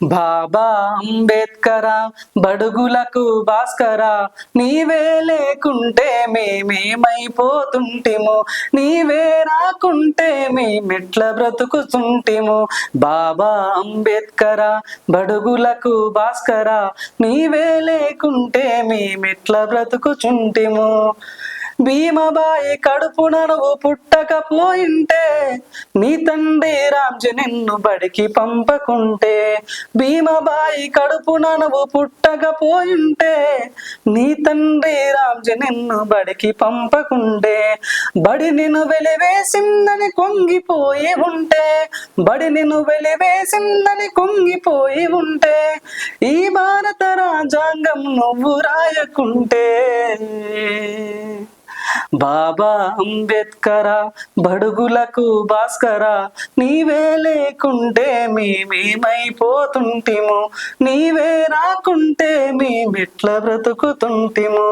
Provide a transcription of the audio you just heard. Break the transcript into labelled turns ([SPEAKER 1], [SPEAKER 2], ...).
[SPEAKER 1] బాబా అంబేద్కర బడుగులకు భాస్కర నీవే లేకుంటే మేమేమైపోతుంటిము నీవే రాకుంటే మేమెట్ల బ్రతుకుతుంటిము. బాబా అంబేద్కర బడుగులకు భాస్కర నీవే లేకుంటే మేమెట్ల బ్రతుకుచుంటిము. భీమబాయి కడుపున నువ్వు పుట్టకపోయింటే నీ తండ్రి రామ్జీ నిన్ను బడికి పంపకుంటే భీమబాయి కడుపున నువ్వు పుట్టకపోయింటే నీ తండ్రి రామ్జీ నిన్ను బడికి పంపకుంటే బడి నిన్ను వెలివేసిందని కొంగిపోయి ఉంటే బడి నిన్ను వెలివేసిందని కొంగిపోయి ఉంటే ఈ భారత రాజ్యాంగం నువ్వు రాయకుంటే. బాబా అంబేద్కర బడుగులకు భాస్కర నీవే లేకుంటే మేమేమైపోతుంటిము నీవే రాకుంటే మేమెట్ల బ్రతుకుతుంటిము.